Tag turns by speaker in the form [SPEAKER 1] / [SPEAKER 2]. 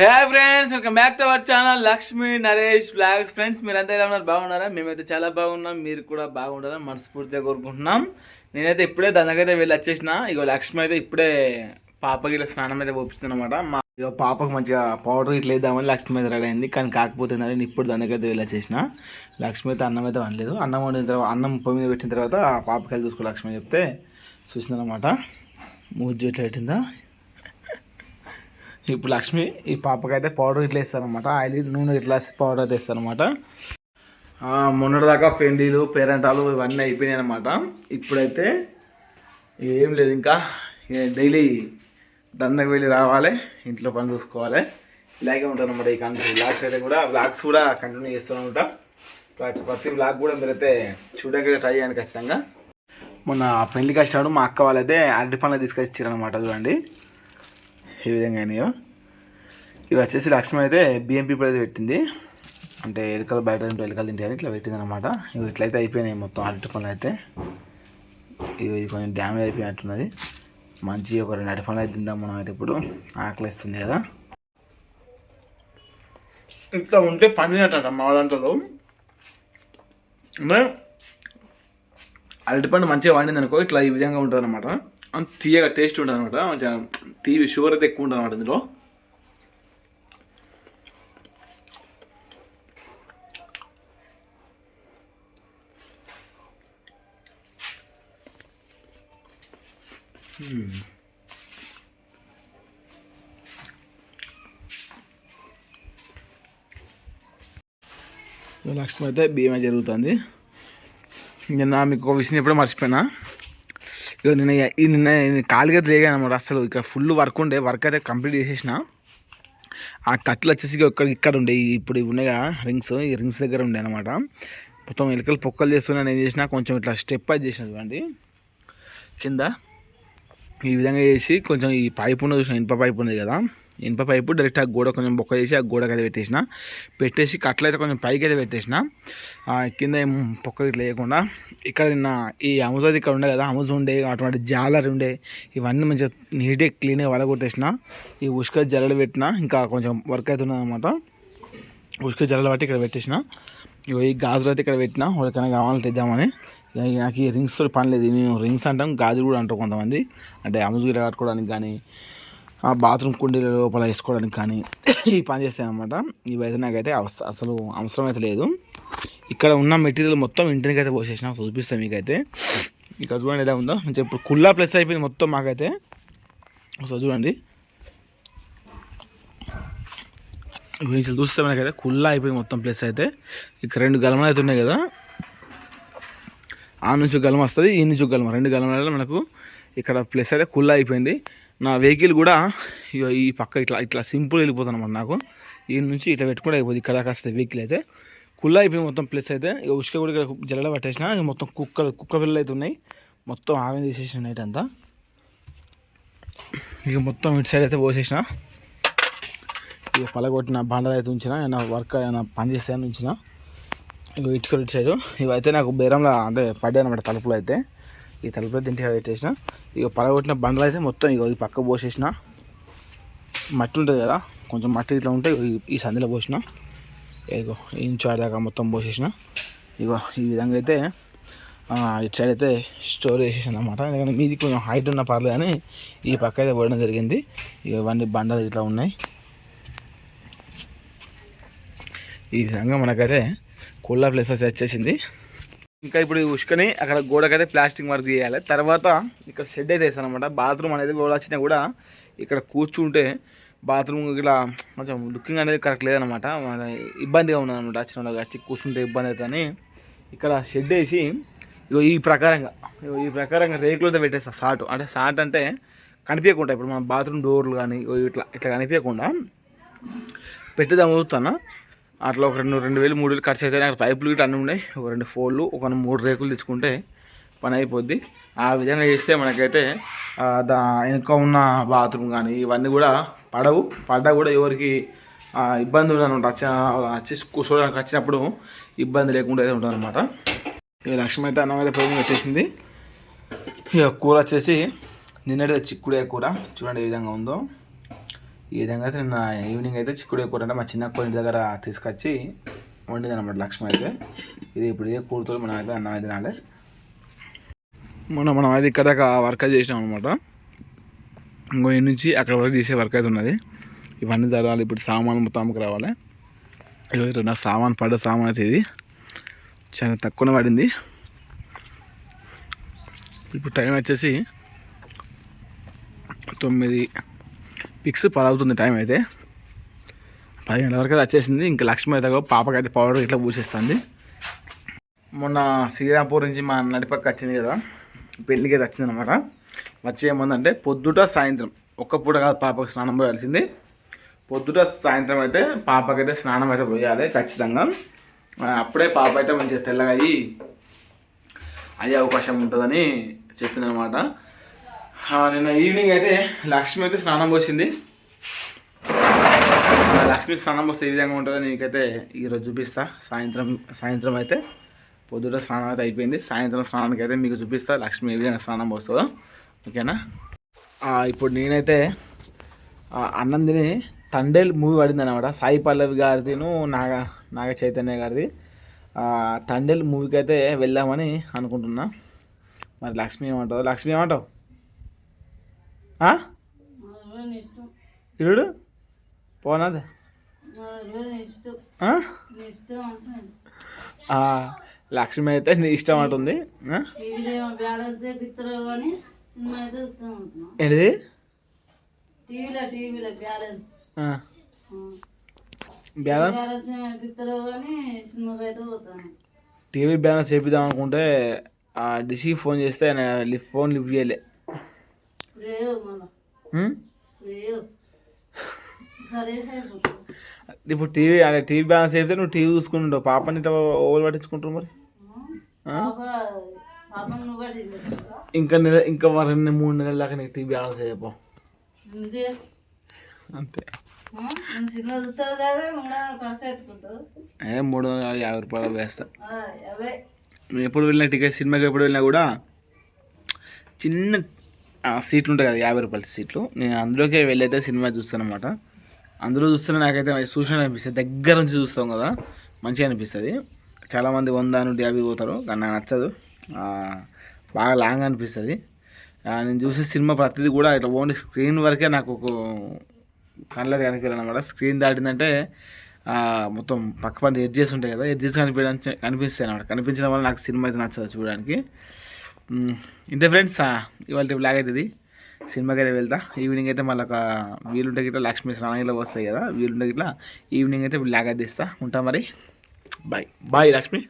[SPEAKER 1] Hey friends welcome back to our channel Lakshmi Naresh blogs friends మీరంతా ఎలా ఉన్నారు? బాగున్నారా? మేమైతే చాలా బాగున్నాం. మీరు కూడా బాగుండాలని మనస్ఫూర్తిగా కోరుకుంటున్నాం. నేనైతే ఇప్పుడే దానికైతే వెళ్ళి వచ్చేసిన. ఇగో లక్ష్మి అయితే ఇప్పుడే పాపకి ఇట్లా స్నానం అయితే పోపిస్తుంది అనమాట మా ఇక పాపకు మంచిగా పౌడర్ ఇట్లా వేద్దామని లక్ష్మి అయితే రెడీ అయింది. కానీ కాకపోతే నేను ఇప్పుడు దానికైతే వెళ్ళి వచ్చేసిన. లక్ష్మి అయితే అన్నం అయితే వండలేదు. అన్నం వండిన తర్వాత అన్నం పొయ్యి మీద పెట్టిన తర్వాత ఆ పాపకి వెళ్ళి చూసుకో లక్ష్మి చెప్తే చూసిందనమాట మూజ్ ఎట్లా పెట్టిందా? ఇప్పుడు లక్ష్మి ఈ పాపకైతే పౌడర్ ఇట్లా ఇస్తారనమాట ఆయిల్ నూనె ఇట్లా పౌడర్ అయితే ఇస్తారనమాట మొన్నటిదాకా పెండీలు పేరెంటాలు ఇవన్నీ అయిపోయినాయి అనమాట ఇప్పుడైతే ఏం లేదు ఇంకా. డైలీ దందకు వెళ్ళి రావాలి ఇంట్లో పని చూసుకోవాలి. ఇలాగే ఉంటుంది అనమాట ఈ కంటిన్యూ బ్లాగ్స్ అయితే కూడా బ్లాగ్స్ కూడా కంటిన్యూ చేస్తూనే ఉంటాం. ప్రతి ప్రతి బ్లాగ్ కూడా మీరైతే చూడడానికి ట్రై చేయండి ఖచ్చితంగా. మొన్న పెళ్ళికి వచ్చినప్పుడు మా అక్క వాళ్ళైతే అరటి పండ్లు తీసుకొచ్చి అనమాట చూడండి. ఈ విధంగా అయినాయో. ఇవి వచ్చేసి లక్ష్మణ్ అయితే బిఎంపీ అయితే పెట్టింది. అంటే ఎలుకలు బయట ఉంటే ఎలుకలు తింటాయని ఇట్లా పెట్టింది అనమాట ఇవి ఇట్లయితే అయిపోయినాయి మొత్తం అరటి పనులు అయితే. ఇవి ఇది కొంచెం డ్యామేజ్ అయిపోయినట్టున్నది. మంచి ఒక రెండు అరటి పనులు అయితే తిందాం మనం అయితే ఇప్పుడు. ఆకలిస్తుంది కదా. ఇట్లా ఉంటే పండినట్ట మా దాంట్లో. అంటే అరటిపండు మంచిగా వండింది అనుకో ఇట్లా ఈ విధంగా ఉంటుంది అనమాట అంత తీయగా టేస్ట్ ఉంటుంది అనమాట మంచిగా తీవి షుగర్ అయితే ఎక్కువ ఉంటుంది అనమాట ఇందులో నెక్స్ట్ అయితే బియ్యమే జరుగుతుంది. నిన్న మీకు ఒక విషయం ఎప్పుడో మర్చిపోయినా. ఇక నిన్న నిన్న ఖాళీగా తిరిగాను అనమాట అసలు ఇక్కడ ఫుల్ వర్క్ ఉండే వర్క్ అయితే కంప్లీట్ చేసేసిన. ఆ కట్లు వచ్చేసి ఇక్కడ ఇక్కడ ఉండే. ఇప్పుడు ఇవి ఉన్నాయిగా రింగ్స్ ఈ రింగ్స్ దగ్గర ఉండే అనమాట మొత్తం ఎలుకలు పొక్కలు చేస్తున్నా ఏం చేసినా కొంచెం ఇట్లా స్టెప్ అయితే చేసిన చూడండి. కింద. ఈ విధంగా చేసి కొంచెం ఈ పైపు ఉన్నది చూసిన ఇనుప పైపు ఉంది కదా. ఇనుప పైపు డైరెక్ట్ ఆ గోడ కొంచెం బొక్క చేసి ఆ గోడకి అయితే పెట్టేసిన. పెట్టేసి కట్లయితే కొంచెం పైకి అయితే పెట్టేసిన. కింద ఏం పొక్కలు ఇట్లా లేకుండా ఇక్కడ నిన్న ఈ అమెజాన్ ఇక్కడ ఉండే కదా అమెజాన్ ఉండే అటువంటి జాలర్ ఉండే ఇవన్నీ మంచిగా నీట్గా క్లీన్గా వలగొట్టేసిన ఈ ఉష్క జల్లలు పెట్టిన ఇంకా కొంచెం వర్క్ అవుతున్నది అనమాట ఉసుక జల్లలు బట్టి ఇక్కడ పెట్టేసిన. ఇగో ఈ గాజులు అయితే ఇక్కడ పెట్టిన ఎవరికైనా కావాలంటే ఇద్దామని. నాకు ఈ రింగ్స్ పని లేదు. మేము రింగ్స్ అంటాం గాజులు కూడా అంటాం కొంతమంది. అంటే అముజు గిట్ట కట్టుకోవడానికి కానీ ఆ బాత్రూమ్ కుండీల లోపల వేసుకోవడానికి కానీ ఈ పని చేస్తాయి అనమాట ఇవైతే నాకైతే అసలు అవసరం అయితే లేదు. ఇక్కడ ఉన్న మెటీరియల్ మొత్తం ఇంటికి అయితే పోసేసిన చూపిస్తాను మీకైతే. ఇక్కడ చూడండి ఎలా ఉందో. మంచిగా ఇప్పుడు కుల్లా ప్లస్ అయిపోయింది మొత్తం మాకైతే. సో చూడండి. గురించి చూస్తే మనకైతే కుల్లా అయిపోయి మొత్తం ప్లేస్ అయితే. ఇక్కడ రెండు గలమలు అయితే ఉన్నాయి కదా. ఆ నుంచి గలమ వస్తుంది ఈ నుంచి గలమ. రెండు గలమలలో మనకు ఇక్కడ ప్లేస్ అయితే కుల్లా అయిపోయింది. నా వెహికల్ కూడా ఇగో ఈ పక్క ఇట్లా ఇట్లా సింపుల్ వెళ్ళిపోతుంది అనమాట నాకు. ఈ నుంచి ఇట్లా పెట్టుకుంటే అయిపోతుంది ఇక్కడ కాస్త వెహికల్ అయితే. కుల్లా అయిపోయింది మొత్తం ప్లేస్ అయితే. ఇక ఉసుక కూడా ఇక్కడ జల్లెడ పట్టేసిన ఇక మొత్తం కుక్కలు కుక్క పిల్లలు అయితే ఉన్నాయి. మొత్తం ఆమె తీసేసిన నైట్ అంతా. ఇక మొత్తం ఇటు సైడ్ అయితే పోసేసిన. ఇక పలగొట్టిన బండలు అయితే ఉంచిన ఏమైనా వర్క్ ఏమైనా పని చేస్తాయని ఉంచిన ఇక ఇటుకలు ఇటు సైడు. ఇవైతే నాకు బేరంలో అంటే పడ్డాయి అనమాట తలుపులు అయితే. ఈ తలుపులు అయితే ఇంటికి పెట్టేసిన. ఇక పలగొట్టిన బండలు అయితే మొత్తం ఇక ఈ పక్క పోసేసిన. మట్టి ఉంటుంది కదా కొంచెం మట్టి ఇట్లా ఉంటే ఈ- సందిలో పోసిన. ఇగో ఇంచు ఆడదాకా మొత్తం పోసేసిన. ఇగో ఈ విధంగా అయితే ఇటు సైడ్ అయితే స్టోర్ చేసేసాను అనమాట ఎందుకంటే మీది కొంచెం హైట్ ఉన్న పర్లేదు అని ఈ పక్క అయితే పడడం జరిగింది. ఇక ఇవన్నీ బండలు ఇట్లా ఉన్నాయి. ఈ విధంగా మనకైతే కూల్లా ప్లేసెస్ వచ్చేసింది. ఇంకా ఇప్పుడు ఈ ఉష్కని అక్కడ గోడకైతే ప్లాస్టిక్ వర్క్ చేయాలి. తర్వాత ఇక్కడ షెడ్ అయితే వేస్తాను అనమాట బాత్రూమ్ అనేది గోడ వచ్చినా కూడా ఇక్కడ కూర్చుంటే బాత్రూమ్ ఇలా కొంచెం లుకింగ్ అనేది కరెక్ట్ లేదనమాట మన ఇబ్బందిగా ఉన్నదన్నమాట వచ్చిన వాళ్ళకి వచ్చి కూర్చుంటే ఇబ్బంది అవుతుందని ఇక్కడ షెడ్ వేసి ఇగో ఈ ప్రకారంగా ఇగో ఈ ప్రకారంగా రేకులతో పెట్టేస్తా సాటు అంటే సాట్ అంటే కనిపించకుండా ఇప్పుడు మన బాత్రూమ్ డోర్లు కానీ ఇట్లా ఇట్లా కనిపించకుండా పెట్టేదాం చూస్తాను అట్లా ఒక రెండు రెండు వేలు మూడు వేలు ఖర్చు అయితే నాకు పైపులు గిట్ల అన్నీ ఉన్నాయి. ఒక రెండు ఫోన్లు ఒక మూడు రేకులు తెచ్చుకుంటే పని అయిపోద్ది. ఆ విధంగా చేస్తే మనకైతే దా వెనుక ఉన్న బాత్రూమ్ కానీ ఇవన్నీ కూడా పడవు. పడ్డా కూడా ఎవరికి ఇబ్బందులు అనమాట. వచ్చి వచ్చి కూర్చోడానికి వచ్చినప్పుడు ఇబ్బంది లేకుండా అయితే ఉంటుంది అనమాట. ఇక లక్ష్మి అయితే అన్నం అయితే పొయ్యి పెట్టేసింది. ఇక కూర వచ్చేసి నిన్నటి చిక్కుడే కూర. చూడండి ఏ విధంగా ఉందో. ఈ విధంగా అయితే నిన్న ఈవినింగ్ అయితే చిక్కుడు కూర అంటే మా చిన్న అక్క ఇంటి దగ్గర తీసుకొచ్చి వండింది అనమాట లక్ష్మి అయితే. ఇది ఇప్పుడు ఇదే కూరతో మనం అయితే అన్నం అయితే తినాలి. మొన్న మనం అయితే ఇక్కడ దాకా వర్క్ చేసినాం అనమాట ఇంకో ఇంటి నుంచి అక్కడ వరకు చేసే వర్క్ అయితే ఉన్నది. ఇవన్నీ జరగాలి ఇప్పుడు సామాన్ మొత్తం రావాలి. ఈరోజు నా సామాన్ పడ్డ సామాన్ అయితే ఇది. చాలా తక్కువనే పడింది. ఇప్పుడు టైం వచ్చేసి తొమ్మిది పిక్స్ పదవుతుంది టైం అయితే. పది గంటల వరకు అయితే వచ్చేసింది. ఇంకా లక్ష్మి అయితే పాపకైతే పౌడర్ ఇట్లా పూసేస్తుంది. మొన్న శ్రీరాంపూర్ నుంచి మా నడిపక్క వచ్చింది కదా పెళ్ళికి అయితే వచ్చింది అనమాట వచ్చి ఏముందంటే పొద్దుట సాయంత్రం ఒక్క పూట కాదు పాపకు స్నానం పోయాల్సింది. పొద్దుట సాయంత్రం అయితే పాపకైతే స్నానం అయితే పోయాలి ఖచ్చితంగా. అప్పుడే పాప అయితే మంచిగా తెల్లగా అయ్యి అయ్యే అవకాశం ఉంటుందని చెప్పిందనమాట నిన్న ఈవినింగ్ అయితే లక్ష్మి అయితే స్నానం పోసింది. లక్ష్మి స్నానం పోస్తే ఏ విధంగా ఉంటుందో నీకైతే ఈరోజు చూపిస్తా. సాయంత్రం సాయంత్రం అయితే పొద్దుట స్నానం అయితే అయిపోయింది. సాయంత్రం స్నానానికి అయితే మీకు చూపిస్తా లక్ష్మి ఏ విధంగా స్నానం పోస్తుందో. ఓకేనా? ఇప్పుడు నేనైతే అన్నం తిని తండేల్ మూవీ పడింది అనమాట సాయి పల్లవి గారిదిను నాగ నాగ చైతన్య గారిది. తండేల్ మూవీకి అయితే వెళ్దామని అనుకుంటున్నా. మరి లక్ష్మి ఏమంటావు లక్ష్మి ఏమంటావు? ఇరుడు? పోనాదే. లక్ష్మి అయితే నీ ఇష్టం అంటుంది. ఏంటిది?
[SPEAKER 2] బ్యాలెన్స్.
[SPEAKER 1] టీవీ బ్యాలెన్స్ చేపిద్దాం అనుకుంటే ఆ డిషి ఫోన్ చేస్తే ఫోన్ లిఫ్ట్ చేయలే. ఇప్పుడు టీవీ అదే టీవీ బ్యాలెన్స్ చెప్తే నువ్వు టీవీ చూసుకుంటావు పాపని ఇట్లా ఓవర్ పట్టించుకుంటారు మరి? ఇంకా నెల ఇంకా మరి రెండు మూడు నెలల దాకా నీకు టీవీ బ్యాలెన్స్
[SPEAKER 2] ఎందుకే
[SPEAKER 1] అంతే.
[SPEAKER 2] మూడు
[SPEAKER 1] ఏ వందల యాభై రూపాయలు వేస్తా. ఎప్పుడు వెళ్ళినా టికెట్ సినిమాకి ఎప్పుడు వెళ్ళినా కూడా చిన్న సీట్లు ఉంటాయి కదా యాభై రూపాయల సీట్లు. నేను అందులోకే వెళ్ళైతే సినిమా చూస్తాను అనమాట అందులో చూస్తున్నా నాకైతే సూచన అనిపిస్తుంది. దగ్గర నుంచి చూస్తాం కదా మంచిగా అనిపిస్తుంది. చాలామంది వంద నుండి యాభై పోతారు కానీ నాకు నచ్చదు. బాగా లాంగ్ అనిపిస్తుంది. నేను చూసే సినిమా ప్రతిదీ కూడా ఇట్లా ఓన్లీ స్క్రీన్ వరకే నాకు ఒక కళ్ళది కనిపించాలి అనమాట స్క్రీన్ దాటిందంటే మొత్తం పక్క పని ఎడ్జెస్ ఉంటాయి కదా ఎడ్జెస్ కనిపించ కనిపిస్తాయి అనమాట కనిపించడం వల్ల నాకు సినిమా అయితే నచ్చదు చూడడానికి. ఇంతే ఫ్రెండ్స్ ఇవాళ బ్లాగ్ అయితే ఇది సినిమాకి అయితే వెళ్తా. ఈవినింగ్ అయితే మళ్ళీ ఒక వీలుంటే గిట్లా లక్ష్మీ స్నానం ఇట్లా వస్తాయి కదా వీలుంటే గిట్లా ఈవినింగ్ అయితే బ్లాగ్ అయితే ఇస్తా. ఉంటా మరి. Bye bye Lakshmi.